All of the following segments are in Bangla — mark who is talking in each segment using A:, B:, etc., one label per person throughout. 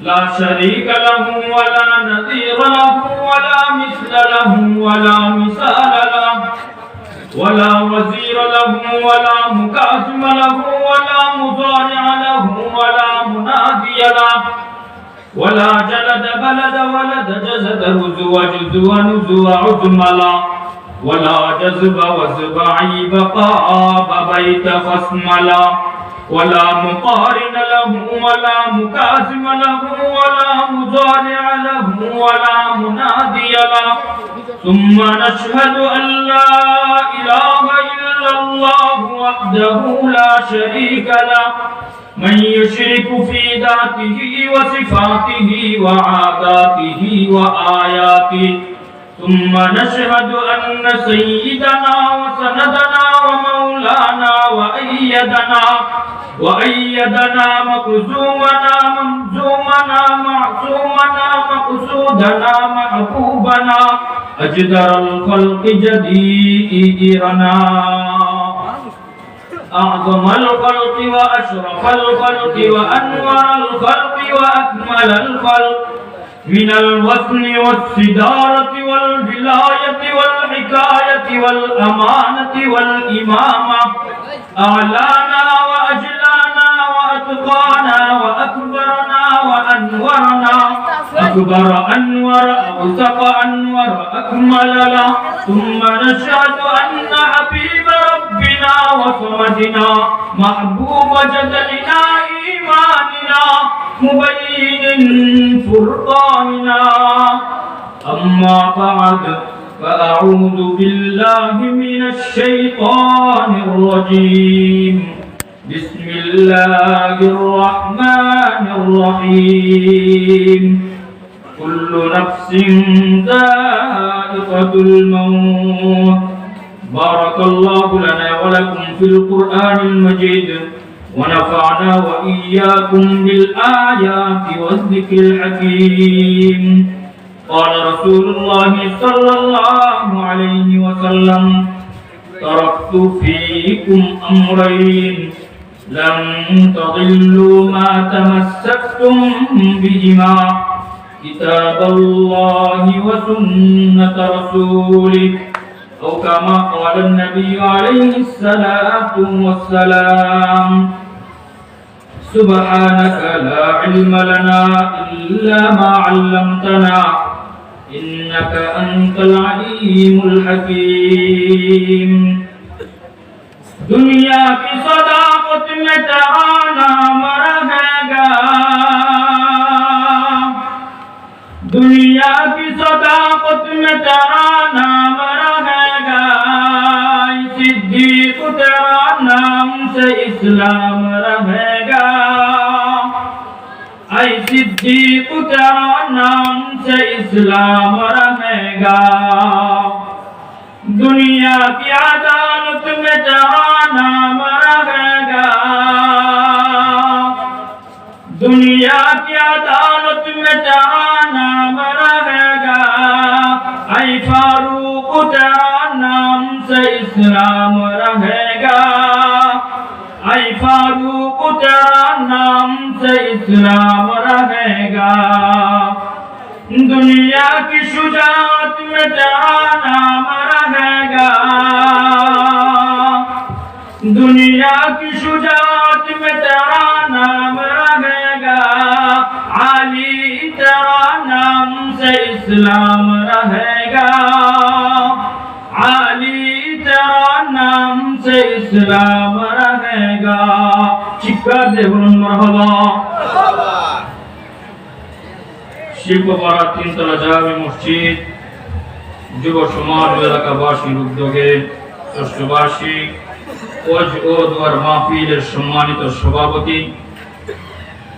A: لا شريك له ولا نذير له ولا مثل له ولا مثال له ولا وزير له ولا مكاسم له ولا مضارع له ولا منادي له ولا جلد بلد ولد جزد هزو جزو نزو عزملا ولا جذب وزب عيب قاب بيت خصملا ولا مقارن له ولا مكاسم له ولا مضارع له ولا منادي له. ثم نشهد أن لا إله إلا الله وحده لا شريك له. من يشرك في ذاته وصفاته وعاداته وآياته ثم نشهد أن سيدنا وسندنا ومولانا وأيدنا وأيدنا مقزومنا ممزومنا معصومنا مقصودنا محبوبنا أجدر الخلق جديرنا أعظم الخلق وأشرف الخلق وأنور الخلق وأكمل الخلق. من الوزن والصدارة والولاية والحكاية والأمانة والإمامة. أعلانا وأجلانا وأتقانا وأكبرنا وأنورنا. أكبر أنور أوثق أنور أكمل له ثم نشهد أن حبيب ربنا وصمدنا. محبوب جدلنا إيماننا. مبين فرقاننا أما بعد فأعوذ بالله من الشيطان الرجيم بسم الله الرحمن الرحيم كل نفس ذائقة الموت بارك الله لنا ولكم في القرآن المجيد ونفعنا وإياكم بالآيات والذكر الحكيم. قال رسول الله صلى الله عليه وسلم تركت فيكم أمرين. لن تضلوا ما تمسكتم بهما. كتاب الله وسنة رسوله. أو كما قال النبي عليه الصلاة والسلام سبحانك لا علم لنا إلا ما علمتنا إنك أنت العليم الحكيم. دنيا في صداقت میں تہانا مرے گا دنیا کی صداقت میں تہانا مرے گا صدیق تیرا نام سے إسلام رہے सिद्दीक तेरा नाम से इस्लाम रहेगा। दुनिया की अदालत में तेरा नाम रहेगा। दुनिया की अदालत में तेरा नाम रहेगा। फारूक तेरा नाम से इस्लाम रहेगा इस्लाम रहेगा दुनिया की शुजात में तेरा नाम रहेगा दुनिया की शुजात में तेरा नाम रहेगा आली तेरा नाम से इस्लाम रहेगा आली तेरा नाम से इस्लाम रहेगा শিল্পপাড়া তিনতলা জাহাবি মসজিদ, যুব সমাজ এলাকাবাসীর উদ্যোগে ষষ্ঠবার্ষিক ওজ ও মাহফিলের সম্মানিত সভাপতি,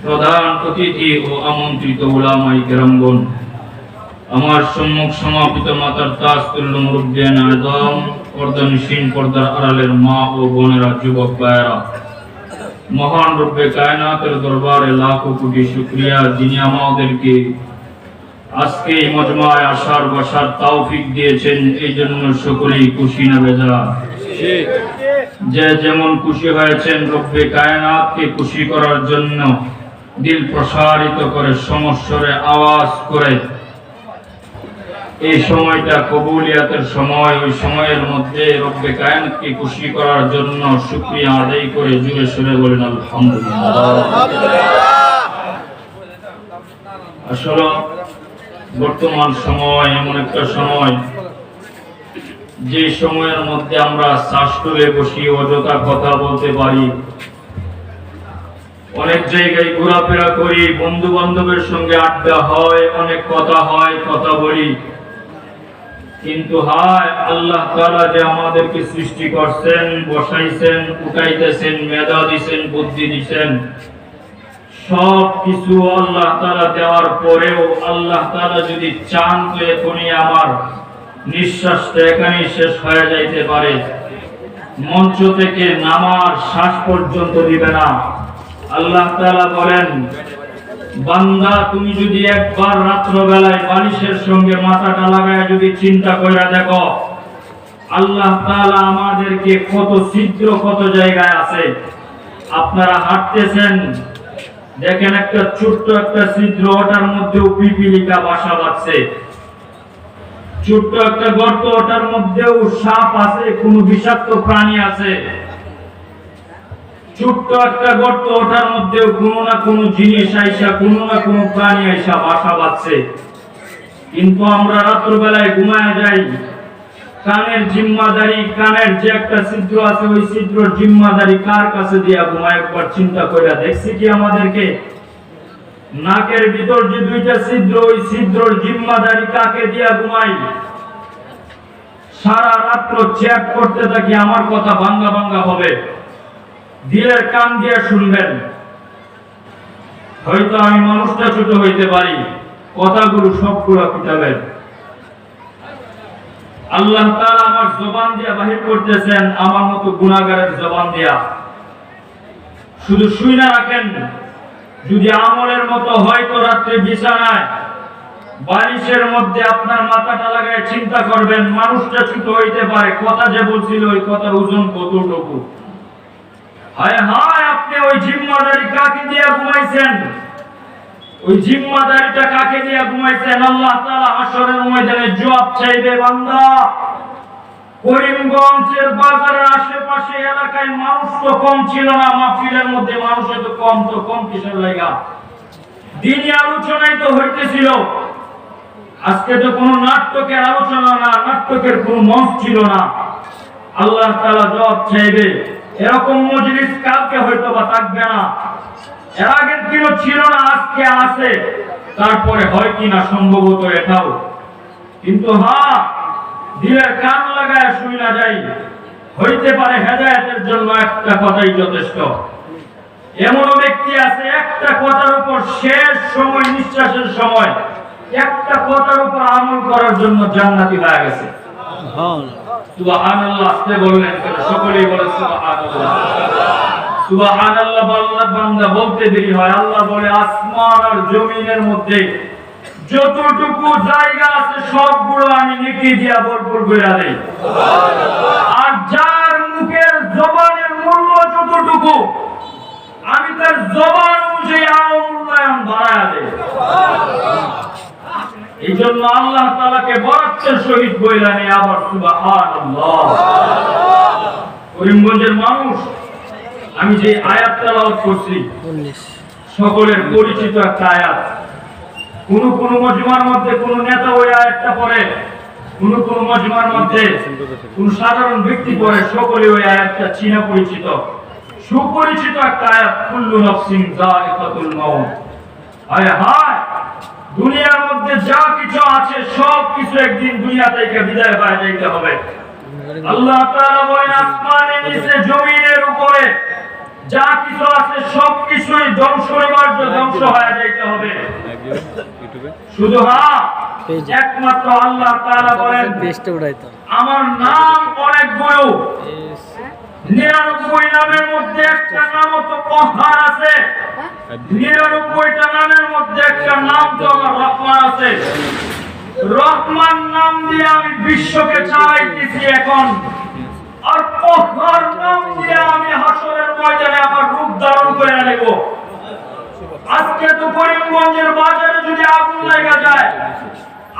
A: প্রধান অতিথি ও আমন্ত্রিত ওলামাই গ্রামগণ আমার সম্মুখ সমাপিত মাতার তাস তুল্য মুরব্বিয়ান আদম, পর্দানিসীন পর্দার আড়ালের মা ও বোনেরা, যুবক বায়রা মহান রূপে কায়নাতের দরবারে লাখো কোটি শুক্রিয়া, যিনি আমাদেরকে আজকে এই মজমায় আসার বসার তৌফিক দিয়েছেন এই জন্য সকলেই খুশি না বেজা। যে যেমন খুশি হয়েছেন রব্বে কায়নাতকে খুশি করার জন্য, দিল প্রসারিত করে সমস্যরে আওয়াজ করে এই সময়টা কবুলিয়াতের সময়, ওই সময়ের মধ্যে রব্বে কায়নাতকে খুশি করার জন্য শুকরিয়া আদায় করে জুড়ে সুরে বলেন, আলহামদুলিল্লাহ। আসলে বর্তমান সময়, এমন একটা সময়, যে সময়ের মধ্যে আমরা শ্বাসটুলে বসি, অযথা কথা বলতে পারি। অনেক জায়গায় ঘোরাফেরা করি বন্ধু বান্ধবের সঙ্গে আড্ডা হয়, অনেক কথা হয়, কথা বলি। কিন্তু হায়, আল্লাহ তাআলা যে আমাদেরকে সৃষ্টি করছেন, বসাইছেন, উঠাইতেছেন, মেধা দিছেন, বুদ্ধি দিছেন সব কিছু আল্লাহ তাআলা দেওয়ার পরেও আল্লাহ তাআলা যদি চান তো এখনই আমার নিঃশ্বাসটা এখানেই শেষ হয়ে যাইতে পারে। মঞ্চ থেকে নামার শ্বাস পর্যন্ত দিবে না। আল্লাহ তাআলা বলেন বান্দা, তুমি যদি একবার রাত্র বেলায় বালিশের সঙ্গে মাথাটা লাগায় যদি চিন্তা কইরা দেখো, আল্লাহ তাআলা আমাদেরকে কত ছিদ্র, কত জায়গায় আছে। আপনারা হাঁটতেছেন, দেখেন একটা ছোট্ট একটা ছিদ্র, ওটার মধ্যেও পিপিলিকা বাসা বাঁধছে। ছোট্ট একটা গর্ত, ওটার মধ্যেও সাপ আছে, কোন বিষাক্ত প্রাণী আছে। ছোট্ট একটা গর্ত কোনো না কোনো জিনিস আইসা, কোনো না কোনো প্রাণী আইসা বাসা বাঁধছে। কিন্তু আমরা রাত্রবেলায় ঘুমায় যাই। কানের জিম্মাদারি, কানের যে একটা ছিদ্র আছে, ওই ছিদ্রর জিম্মাদারি কার কাছে দিয়া ঘুমায় একবার চিন্তা দেখছি কি আমাদেরকে? নাকের ভিতর যে দুইটা ছিদ্র, ওই ছিদ্রর জিম্মাদারি কাকে দিয়া ঘুমাই সারা রাত্র করতে থাকি, আমার কথা ভাঙ্গা ভাঙ্গা হবে। দিলের কান দিয়ে শুনবেন। হয়তো আমি মানুষটা ছোট হইতে পারি, কথাগুলো সবগুলো পিটাবেন। আল্লাহ তাআলা আমার জবান দিয়া বাহির করতেছেন, আমার মতো গুনাহগারের জবান দিয়া। শুধু শুই না রাখেন, যদি আমলের মতো হয়তো রাত্রে বিছানায়। বালিশের মধ্যে আপনার মাথাটা লাগায় চিন্তা করবেন, মানুষটা ছোট হইতে পারে, কথা যে বলছিল ওই কথার ওজন কতটুকু? হায় হায়, আপনি ওই জিম্মাদারি কাকে দিয়ে ঘুমাইছেন? ওই জিম্মাদারিটা কাকে দিয়ে ঘুমাইছেন? আল্লাহ তাআলা হাসরের ময়দানে জবাব চাইবে, বান্দা। করিমগঞ্জের বাজারের আশেপাশে এলাকায় মানুষ তো কম ছিল না, মাহফিলের মধ্যে মানুষ এত কম, তো কম কিসের লাগা দিনই আলোচনায় তো হইতেছিল। আজকে তো কোনো নাটকের আলোচনা না নাটকের কোনো মঞ্চ ছিল না। আল্লাহ তাআলা জবাব চাইবে এরকম মজলিস কালকে হয়তো বা থাকবে না। এর আগের দিনও ছিল না, আজকে আছে। তারপরে হয় কিনা সম্ভবত এটাও। কিন্তু হ্যাঁ দিলের কান লাগায় শুই না যাই। হইতে পারে হেদায়েতের জন্য একটা কথাই যথেষ্ট। এমন ব্যক্তি আছে, একটা কথার উপর শেষ সময়, নিঃশ্বাসের সময়, একটা কথার উপর আমল করার জন্য জান্নাতি হয়ে গেছে। সুবহানাল্লাহ আসতে বললেন? সকলেই বলে সুবহানাল্লাহ। সুবহানাল্লাহ বললে বান্দা বলতে দেরি হয়। আল্লাহ বলে আসমান আর জমিনের মধ্যে যতটুকু জায়গা আছে সবগুলো আমি নেকি দিয়া ভরপুর করে দেই। আর যার মুখের জবানের মূল্য যতটুকু আমি তার জবান অনুযায়ী আরও মূল্যায়ন বাড়ায় দেই। এই জন্য আল্লাহ তালাকে সহিত বইলানি আবার করিমগঞ্জের মানুষ আমি যে আয়াত তেলাওয়াত করছি সকলের পরিচিত একটা আয়াত। কোন কোন মজমার মধ্যে কোন নেতা ওই আয়াতটা পড়ে কোন কোন মজমার মধ্যে কোন সাধারণ ব্যক্তি পড়ে সকলে ওই আয়াতটা চীনা পরিচিত। সুপরিচিত একটা আয়াত কুল্লু নফসিন যায়িকাতুল মাউত। হায় হায়! দুনিয়ার মধ্যে যা কিছু আছে সব কিছু একদিন দুনিয়া থেকে বিদায় হয়ে যাইতে হবে। আল্লাহ তাআলা বলেন আসমানের নিচে জমিনের উপরে যা কিছু আছে সব কিছুই ধ্বংস নিবার্য ধ্বংস হয়ে যাইতে হবে। শুধু হ্যাঁ একমাত্র আল্লাহ তাআলা বলেন আমার নাম অনেকগুলো। নিরানব্বই নামের মধ্যে একটা নাম তো কহার আছে। নিরানব্বইটা নামের মধ্যে একটা নাম তো আমার রহমান আছে। রহমান নাম দিয়ে আমি বিশ্বকে চালাইতেছি এখন। আর কহার নাম দিয়ে আমি হাসরের ময়দানে আমার রূপ ধারণ করে নেব। আজকে তো করিমগঞ্জের বাজারে যদি আগুন লাগা যায়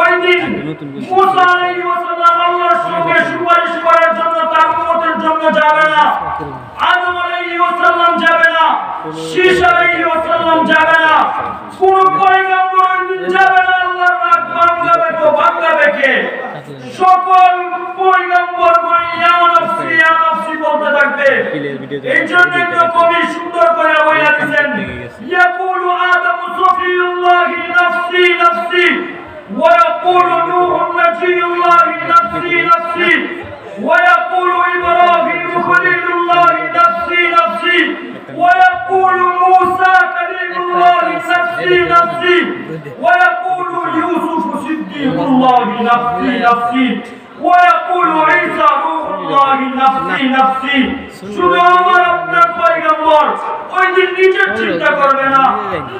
A: ওই দিন মুসা আলাইহিস সালাম আল্লাহর সঙ্গে সুপারিশ করার জন্য তার উম্মতের জন্য যাবে না। আদম আলাইহিস সালাম যাবে না। শীশ আলাইহিস সালাম যাবে না। কোন পয়গম্বর যাবে না। আল্লাহর রাগ ভাঙাবে তো ভাঙাবে কে সকল পয়গম্বর বলে ইয়া নফসি ইয়া নফসি বলতে থাকবে। এই জন্য তো কবি সুন্দর করে বলে দিয়েছেন ইয়াকুলু আদমু সফিউল্লাহি নফসি নফসি। نفسي نفسي ويقول عيسى روح الله نفسي نفسي শুধু আমার আপনার পয়গম্বর ওই দিন নিজের চিন্তা করবে না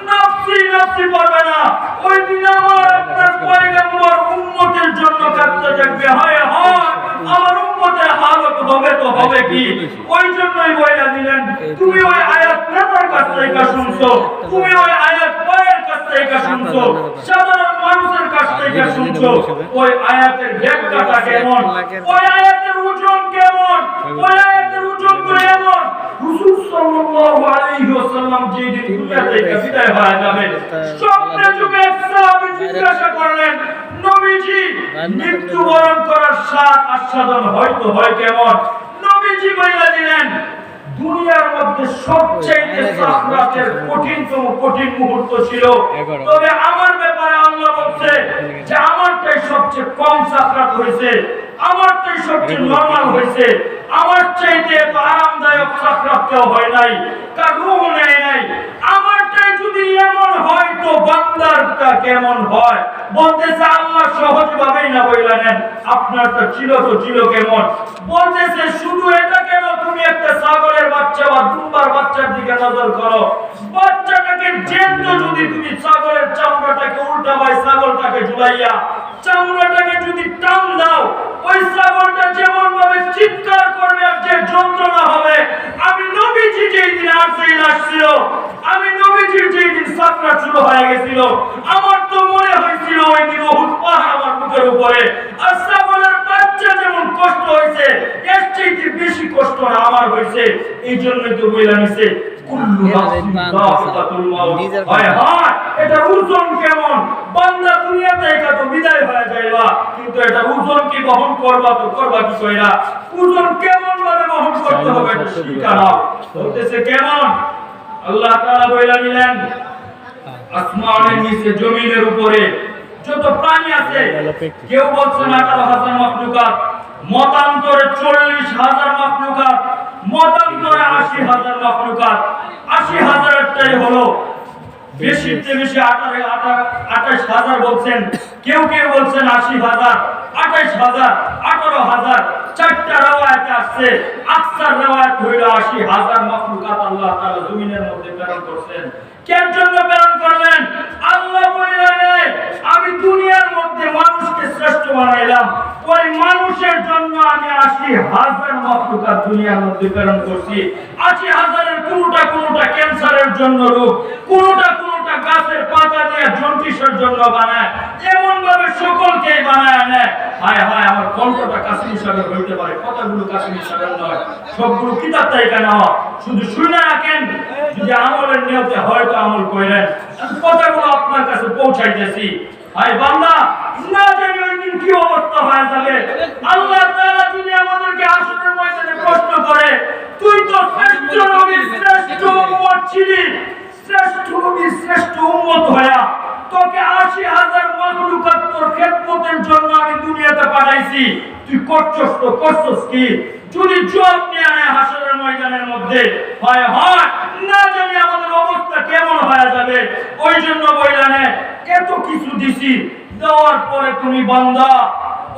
A: নাফসি নাফসি করবে না ওই দিন আমার আপনার পয়গম্বর উম্মতের জন্য কাঁদতে থাকবে হায় হায় আমার উম্মতের হালত হবে তো হবে কি ওই জন্যই বইলা দিলেন তুমি ওই আয়াত নেতার কাছ থেকে শুনছো তুমি ওই আয়াত পায়ের কাছ থেকে শুনছো সাধারণ মানুষের কাছ থেকে শুনছো? ওই আয়াতের ব্যাখ্যাটা কেমন? ওই আয়াতের ওজন কেমন? ওই আয়াতের ওজন তো এমন। হুজুর সাল্লাল্লাহু আলাইহি ওয়াসাল্লাম যেদিন দুনিয়া থেকে বিদায় হয়ে যাবে স্বপ্নে যুগে সাহাবী জিজ্ঞাসা করলেন নবীজি মৃত্যুবরণ করার স্বাদ আস্বাদন হয়তো হয় কেমন? নবীজি বলে দিলেন দুনিয়ার মধ্যে সবচেয়ে সাকরাতের কঠিনতম কঠিন মুহূর্ত ছিল। তবে আমার ব্যাপারে আল্লাহ বলছে যে আমারটাই সবচেয়ে কম সাকরাত হয়েছে আমারটাই সবচেয়ে নরমাল হয়েছে। আমার চাইতে এত আরামদায়ক সাকরাত কেউ হয় নাই তার রুহ নেয় নাই। আমারটাই যদি এমন হয় তো বান্দারটা কেমন হয়? বলতেছে, আল্লাহ সহজ ভাবেই না বললেন আপনার তো ছিল তো ছিল কেমন? বলতেছে, শুধু এটা কেন তুমি একটা ছাগলের বাচ্চা বা দুম্বার বাচ্চার দিকে নজর করো? বাচ্চাটাকে জেন্ত যদি তুমি ছাগলের চামড়াটাকে উল্টাবাই ছাগলটাকে ঝুলাইয়া চামড়াটাকে যদি টান দাও ওই ছাগলটা যেমন ভাবে চিৎকার করবে আর যে যন্ত্রণা হবে আমি নবীজি যেই দিন আরসেইল আসছিল আমি নবীজির যেই দিন সাকরা শুরু হয়ে গেছিল আমার তো মনে হয়েছিল ওই দিন উহুদ পাহাড় আমার মুখের উপরে। আর ছাগলের বাচ্চা যেমন কষ্ট হয়েছে এর চাইতে বেশি কষ্ট আমার হয়েছে। এই জন্যই তো বইলা নিছে কুল্লু হায় হায়। এটা ওজন কেমন? বান্দা দুনিয়া থেকে তো বিদায় হয়ে যাইবা কিন্তু এটা ওজন কি বহন করবা তো করবা কি কইরা ওজন কেমন ভাবে বহন করতে হবে এটা শিখা নাও। বলতেছে কেমন? আল্লাহ তাআলা বইলা দিলেন আসমানের নিচে জমিনের উপরে যত প্রাণী আছে কেউ আঠারো হাজার মখলুকাত মতান্তরে চল্লিশ হাজার মখলুকাত মতান্তরে আশি হাজার মখলুকাত। আশি হাজারেরটাই হলো বেশিতে বেশি। আঠাশ হাজার বলছেন। কেউ কেউ বলছেন আশি হাজার আঠাশ হাজার আঠারো হাজার চারটা রেওয়ায়তে আসছে। আকসার রেওয়ায়ত হইল আশি হাজার মখলুকাত আল্লাহ তাআলা জমিনের মধ্যে প্রেরণ করছেন। কেন জন্য প্রেরণ আল্লাহ বললেন আমি দুনিয়ার মধ্যে মানুষকে শ্রেষ্ঠ বানাইলাম। ওই মানুষের জন্য আমি আশি হাজার মখলুকাত দুনিয়ার মধ্যে প্রেরণ করছি। আশি হাজারের কোনটা কোনটা ক্যান্সারের জন্য রোগ কোনটা গাছের পাতা দিয়ে জন্ডিসের জন্য বানায় এমন ভাবে সকলকে বানায় নেয় হায় হায়, আমার কণ্ঠটা কাশ্মীর সাগর হইতে পারে, কথাগুলো কাশ্মীর সাগর নয়, সবগুলো কিতাব তাইকা নেওয়া শুধু শুনে রাখেন, যদি আমলের নিয়তে হয়তো আমল করেন। কথাগুলো আপনার কাছে পৌঁছাইতেছি। হায় বান্দা, না জানি ওই দিন কি অবস্থা হয়ে যাবে? আল্লাহ তাআলা যদি আমাদেরকে আসনের ময়দানে প্রশ্ন করে, তুই তো শ্রেষ্ঠ নবী শ্রেষ্ঠ ছিলি। শ্রেষ্ঠ নবী শ্রেষ্ঠ উম্মত হয়া তোকে আশি হাজার মামলুকাত তোর খেদমতের জন্য আমি দুনিয়াতে পাঠাইছি। তুই করছস তো করছস কি? যদি জবাব নিয়ে আনে হাসরের ময়দানের মধ্যে, হয় হয়, না জানি আমাদের অবস্থা কেমন হয়ে যাবে। ওই জন্য বইলানে এত কিছু দিছি, দেওয়ার পরে তুমি বান্দা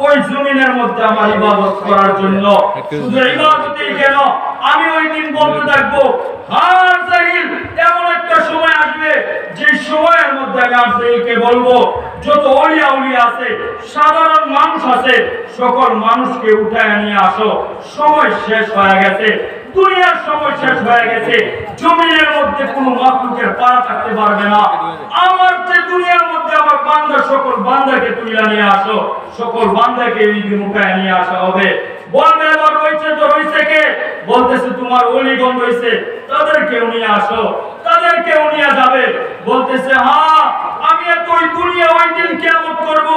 A: ওই জমিনের মধ্যে আমার ইবাদত করার জন্য। শুধু ইবাদতই কেন? আমি ওই দিন বলতে থাকব এমন একটা সময় আসবে, যে সময়ের মধ্যে আমি বলব, যত অলিয়া উলিয়া আছে, সাধারণ মানুষ আছে, সকল মানুষকে উঠায় নিয়ে আসো। সময় শেষ হয়ে গেছে। দুনিয়ার সময় শেষ হয়ে গেছে। জমিনের মধ্যে কোনো মাকলুকের পাড়া থাকতে পারবে না। আমার যে দুনিয়ার মধ্যে আমার বান্দা, সকল বান্দাকে তুলে নিয়ে আসো। সকল বান্দাকে এই উঠায় নিয়ে আসা হবে। বলবে এবার রয়েছে তো রয়েছে কে? বলতেছে, তোমার অলিগণ রয়েছে। তাদেরকেও নিয়ে আসো। তাদেরকেও নিয়ে যাবে। বলতেছে হ্যাঁ আমি এত ওই দুনিয়া ওই দিন কেমন করব।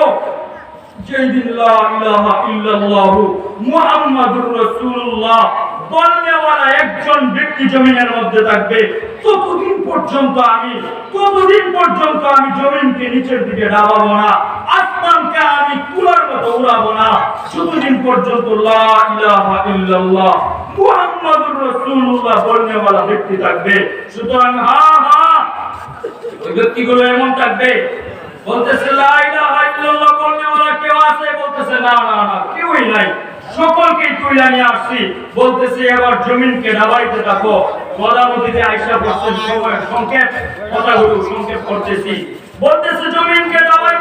A: যেই দিন লা ইলাহা ইল্লাল্লাহু মুহাম্মাদুর রাসূলুল্লাহ একজন ব্যক্তি জমিনের মধ্যে থাকবে, ততদিন পর্যন্ত আমি, ততদিন পর্যন্ত আমি জমিনকে নিচের দিকে না, আসমানকে আমি কুলার মতো উড়াবো না। পর্যন্ত মুহাম্মাদুর রাসূলুল্লাহ ব্যক্তি থাকবে, সুতরাং হ্যাঁ হ্যাঁ ওই ব্যক্তিগুলো এমন থাকবে, বলতেছে লা ইলাহা ইল্লাল্লাহ কেউ আছে, বলতেছে, না না না, কেউই নাই। সকলকে আসছি। এবার সংক্ষেপ কথাগুলো সংক্ষেপ করতেছি। বলতেছে, জমিনকে ডাবাইতে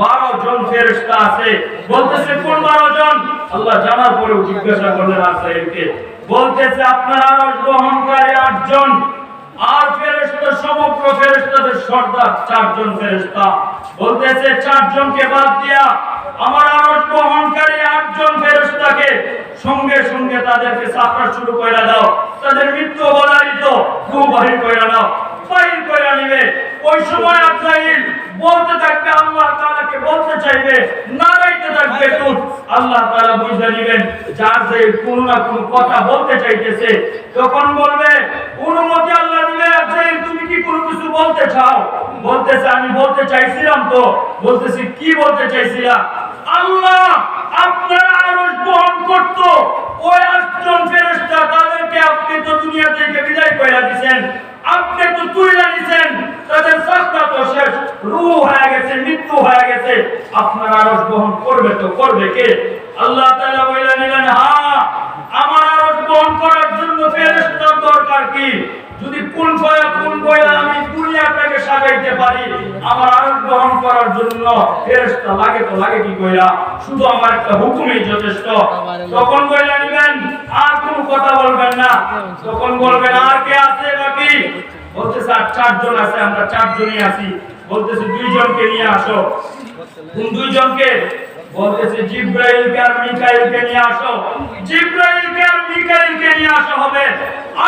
A: বারো জন ফেরেশতা আছে। বলতেছে, কোন বারো জন আল্লাহ জানার পরেও জিজ্ঞাসা করলেন আসাইলকে বলতেছে, আপনার আরও গ্রহণকারী আটজন, আর ফেরেশতা, সমগ্র ফেরেশতাদের সর্দার চারজন ফেরেশতা। বলতেছে, চারজনকে বাদ দিয়া আমার আরশ বহনকারী আটজন ফেরেশতাকে সঙ্গে সঙ্গে তাদেরকে সাফরা শুরু করে দাও। তাদের মৃত্যু অবধারিত রূহ বাহির করে দাও। বাহির করে নিবে ওই সময় আজরাইল বলতে থাকবে, আল্লাহ তাআলাকে বলতে চাইবে নারাইতে থাকবে টুট আল্লাহ তাআলা বুঝে নেবেন যে কোন না কোন কথা বলতে চাইতেছে, তখন বলবে, অনুমতি আল্লাহ দিবে আজরাইল তুমি কি কোনো কিছু বলতে চাও? বলতেছে, আমি বলতে চাইছিলাম তো। বলতেছি, কি বলতে চাইছিলাম আল্লাহ, আপনার আরশ বহন করত। ওই আটজন ফেরেশতা তাদেরকে আপনি তো দুনিয়া থেকে বিদায় করে দিয়েছেন আপনি তো তুলে নিছেন, তাদের সাক্ষাৎ শেষ, রূহ হয়ে গেছে, মৃত্যু হয়ে গেছে, আপনার আরজ বহন করবে তো করবে কে? আল্লাহ তাআলা নিলেন হ্যাঁ আমার আরজ বহন করার জন্য ফেরেশতার দরকার কি? যদি কোন ফয়া কোন বয়া আমি দুনিয়াটাকে সাজাইতে পারি, আমার আরশ গ্রহণ করার জন্য ফেরেশতা লাগে তো লাগে কি কইরা? শুধু আমার একটা হুকুমই যথেষ্ট। তখন কইলা নিবেন, আর কোন কথা বলবেন না। তখন বলবেন, আর কে আছে বাকি বলতেছে, আর চারজন আছে, আমরা চারজনই আছি। বলতেছে, দুইজনকে নিয়ে আসো। কোন দুইজনকে? বলতেছে, জিব্রাইলকে আর মিকাইলকে নিয়ে আসো। জিব্রাইলকে আর মিকাইলকে নিয়ে আসা হবে।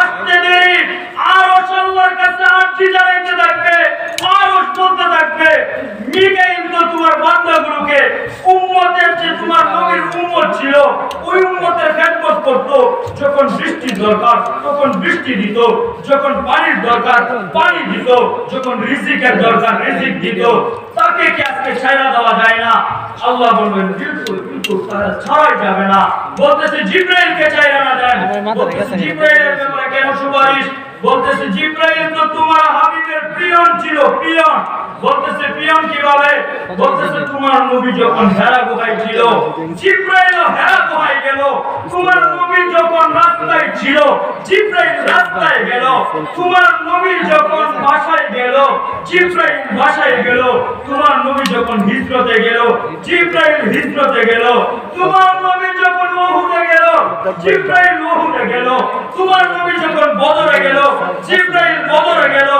A: আসতে দেরি আর আল্লাহর কাছে আরজি জানাইতে থাকবে, আর বলতে থাকবে মিকাইল তো তোমার বান্দাগুলোকে উম্মতের যে তোমার নবীর উম্মত ছিল, ওই উম্মতের খেদমত করত। যখন বৃষ্টি দরকার, তখন বৃষ্টি দিত। যখন পানির দরকার, পানি দিত। যখন রিজিকের দরকার, রিজিক দিত। তাকে কি আজকে ছাইরা দেওয়া যায় না? আল্লাহ বলবেন, বিলকুল বিলকুল, তারা ছাড়াই যাবে না। বলতেছে, জিব্রাইলকে ছাইরা না বলতেছে, জিব্রাইল তো তোমার হাবিবের ছিল বলতেছে কীভাবে? বলতেছে, তোমার নবী যখন হেরা গুহায় ছিল জিব্রাইল হেরা গুহায় গেল। তোমার নবী যখন রাস্তায় ছিল, জিব্রাইল রাস্তায় গেল। তোমার নবী যখন গেল, জিব্রাইল গেল। তোমার নবী যখন হিজরতে গেল, জিব্রাইল হিজরতে গেল। তোমার নবী যখন ওহুদে গেল জিব্রাইল ওহুদে গেল তোমার নবী যখন বদরে গেল জিব্রাইল বদরে গেল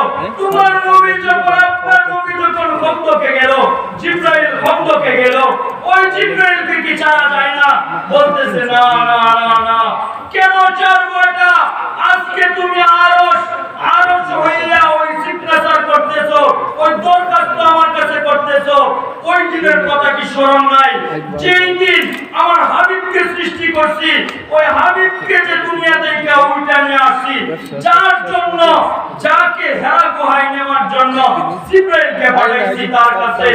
A: তোমার নবী যখন আপনার নবী যখন খন্দকে গেল জিব্রাইল খন্দকে গেল ওই জিব্রাইলকে কি ছাড়া যায় না? বলতেছে না না না না। কেন ছাড়বো এটা? আজকে তুমি আরশ আরশ হইয়া ওই সিগনেচার করতেছো ওই দরখাস্ত আমার কাছে করতেছো। ওই দিনের কথা কি স্মরণ নাই? যেই দিন আমার হাবিবকে সৃষ্টি করছি ওই হাবিবকে যে দুনিয়া থেকে উল্টা নিয়ে আসছি যার জন্য যাকে হেরা গুহায় নেওয়ার জন্য জিব্রাইলকে পাঠাইছি তার কাছে।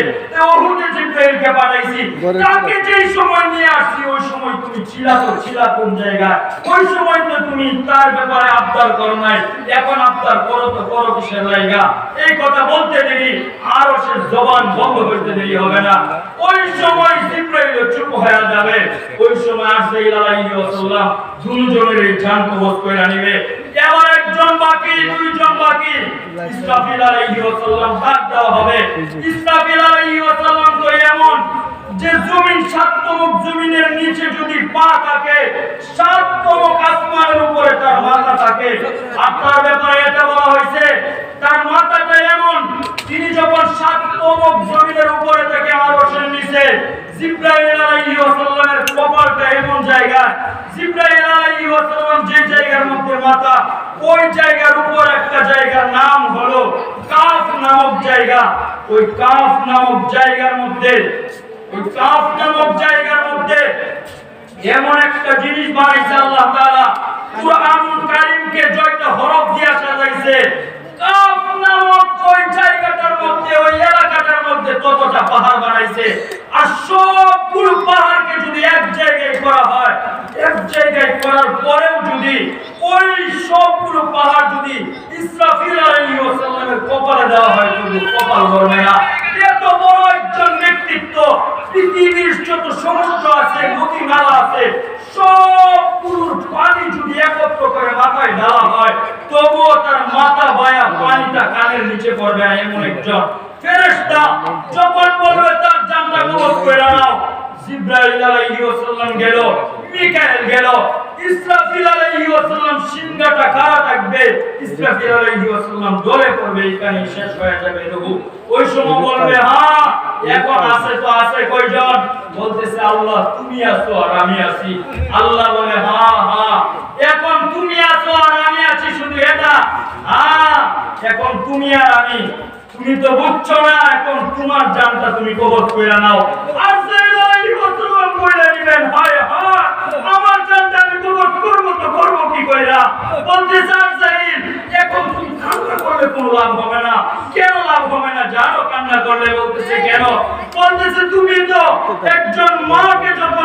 A: ওহুদে জিব্রাইলকে পাঠাইছি। তাকে যেই সময় নিয়ে আসছি ওই সময় তুমি ছিলা তো ছিলা কোন জায়গায়? ওই সময় তো তুমি তার ব্যাপারে আবদার করো নাই। এখন আবদার করো তো করো কিসের লাইগা? এই কথা বলতে দেরি আরও সে জবান বন্ধ করতে দেরি হবে না। ওই সময় জিব্রাইল চুপ হয়ে যাবে। ওই সময় আসবে ইলাহি ওয়াসাল্লাম দুজনের এই জান কবজ করে নিবে। এবার একজন বাকি, দুইজন বাকি। ইসরাফিল আলাইহি ওয়াসাল্লাম ডাক দেওয়া হবে। ইসরাফিল আলাইহি ওয়াসাল্লাম তো এমন যে জমিন সাততমক জমিনের নিচে যদি পা থাকে সাততমক আসমানের উপরে তার মাথা থাকে। আপনার ব্যাপারে এটা বলা হয়েছে, তার মাথাটা এমন, তিনি যখন সাততমক জমিনের উপরে থেকে আরশের নিচে, জিব্রাইল আলাইহি ওয়াসাল্লামের কপালটা এমন জায়গা, জিব্রাইল আলাইহি ওয়াসাল্লাম যে জায়গার মধ্যে মাথা, ওই জায়গার উপর একটা জায়গার নাম হলো কাফ নামক জায়গা। ওই কাফ নামক জায়গার মধ্যে কাফ নামক জায়গার মধ্যে এমন একটা জিনিস বানাইছে আল্লাহ তাআলা। কুরআনুল কারীমকে জয়টা হরফ দিয়া সাজাইছে। কাফ নামক ওই জায়গাটার মধ্যে, ওই এলাকাটার মধ্যে ততটা পাহাড় বানাইছে। আর সবগুলো পাহাড়কে যদি এক জায়গায় করা হয়, এক জায়গায় করার পরেও যদি ওই সবগুলো পাহাড় যদি ইসরাফিল সালামের কপালে দেওয়া হয়, কিন্তু কপাল ধরবে না। এত বড় একজন ব্যক্তিত্ব, পৃথিবীর যত সমুদ্র আছে নদী নালা আছে, সবগুলোর পানি যদি একত্র করে মাথায় ঢালা হয়, তবুও তার মাথা বায়া পানিটা কানের নিচে পড়বে এমন একজন ফেরেশতা। যখন বলবে, তার জানটা কবজ করে নাও জিব্রাইল আলাইহি ওয়াসাল্লাম গেল, মিকাইল গেল ইসরাফিল আলাইহি ওয়াসাল্লাম খাড়া থাকবে? ইসরাফিল আলাইহি ওয়াসাল্লাম এখানে শেষ হয়ে যাবে ওই সময় বলবে হ্যাঁ এখন আছে তো আছে কয়জন? বলতেছে, আল্লাহ, তুমি আছো আর আমি আছি। আল্লাহ বলে হ্যাঁ হ্যাঁ এখন তুমি আছো আর আমি আছি শুধু এটা? হ্যাঁ এখন তুমি আর আমি, তুমি তো বুঝছ না, এখন তোমার জানটা তুমি কবর করে নাও। আর আমার জানতে আমি কবজ করব তো করব কি কইরা? বলতে স্যার সাইদ এখন তুমি কান্না করলে লাভ হবে না? কেন লাভ হবে না? জানো কান্না করলে বলতেছে কেন? বলতেছে, তুমি তো একজন মাকে যখন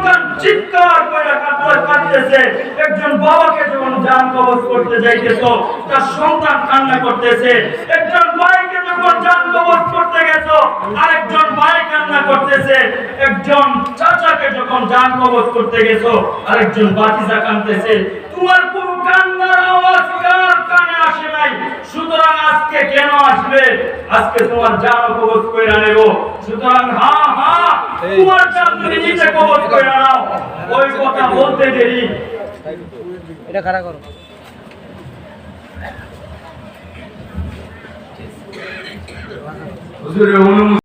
A: সন্তান চিৎকার করে কাঁদতে কাঁদতেছে। একজন বাবাকে যখন জান কবজ করতে যাইতেছ, তার সন্তান কান্না করতেছে। একজন ভাইকে যখন জান কবজ করতে গেছো, আরেকজন ভাই কান্না করতেছে। একজন চাচাকে যখন জান কবজ করতে গেছো, আরেকজন বাতিজা কাঁদতেছে। তোমার কোনো কান্নার আওয়াজ কার কানে আসে নাই? সুতরাং আজকে কেন আসবে? আজকে তোমার জান কবজ করে নেব। সুতরাং তোমার জান তুমি নিজে কবজ করে নাও ওই কথা বলতে দেরি।
B: এটা করো।
A: হুজুরে অনুমতি